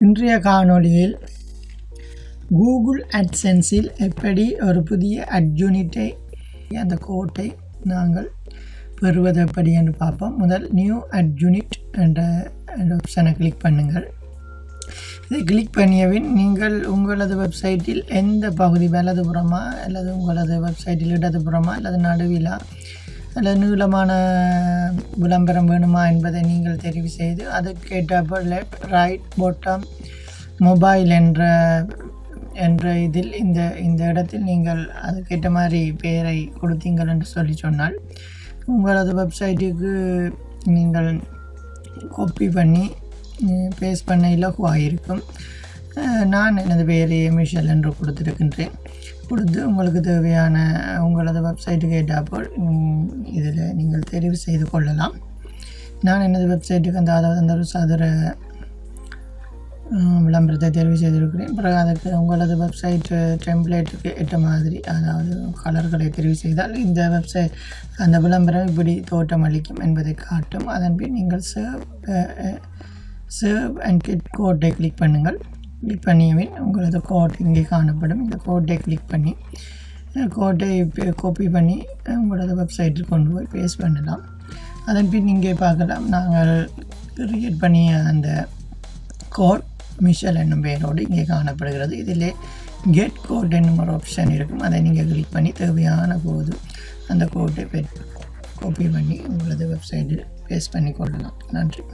இன்றைய காணொளியில் கூகுள் அட்சென்ஸில் எப்படி ஒரு புதிய அட்யூனிட்டை அந்த கோட்டை நாங்கள் பெறுவது எப்படி என்று பார்ப்போம். முதல் நியூ அட்யூனிட் என்ற ஆப்ஷனை கிளிக் பண்ணுங்கள். இதை கிளிக் பண்ணியபின் நீங்கள் உங்களது வெப்சைட்டில் எந்த பகுதி வலதுபுறமா அல்லது உங்களது வெப்சைட்டில் இடதுபுறமா அல்லது நடுவிலா அல்லது நீளமான விளம்பரம் வேணுமா என்பதை நீங்கள் தெரிவு செய்து அதற்கேற்ற லெஃப்ட் ரைட் பாட்டம் மொபைல் என்ற என்ற இதில் இந்த இந்த இடத்தில் நீங்கள் அதுக்கேற்ற மாதிரி பெயரை கொடுத்தீங்கள் என்று சொல்லி சொன்னால் உங்களது வெப்சைட்டுக்கு நீங்கள் காப்பி பண்ணி பேஸ்ட் பண்ண இலகுவாக இருக்கும் நான் எனது பெயரை மிஷல் என்று கொடுத்துருக்கின்றேன். கொடுத்து உங்களுக்கு தேவையான உங்களது வெப்சைட்டுக்கு ஏற்றாப்போல் இதில் நீங்கள் தெரிவு செய்து கொள்ளலாம். நான் எனது வெப்சைட்டுக்கு அந்த அதாவது அந்த ஒரு சதுர விளம்பரத்தை தெரிவு செய்திருக்கிறேன். பிறகு அதுக்கு உங்களது வெப்சைட் டெம்ப்ளேட்டுக்கு ஏற்ற மாதிரி அதாவது கலர்களை தெரிவு செய்தால் இந்த வெப்சைட் அந்த விளம்பரம் இப்படி தோட்டம் அளிக்கும் என்பதை காட்டும். அதன் பின் நீங்கள் சேவ் சேவ் அண்ட் கிட் கோட்டை கிளிக் பண்ணுங்கள். கிளிக் பண்ணியபின் உங்களது கோட் இங்கே காணப்படும். இந்த கோட்டை கிளிக் பண்ணி கோட்டை காப்பி பண்ணி உங்களது வெப்சைட்டில் கொண்டு போய் பேஸ்ட் பண்ணலாம். அதன் பின் இங்கே பார்க்கலாம். நாங்கள் கிரியேட் பண்ணிய அந்த கோட் மிஷல் என்னும் பெயரோடு இங்கே காணப்படுகிறது. இதிலே கெட் கோட் என்னும் ஒரு ஆப்ஷன் இருக்கும். அதை நீங்கள் கிளிக் பண்ணி தேவையான போது அந்த கோட்டை காப்பி பண்ணி உங்களது வெப்சைட்டில் பேஸ்ட் பண்ணி கொள்ளலாம். நன்றி.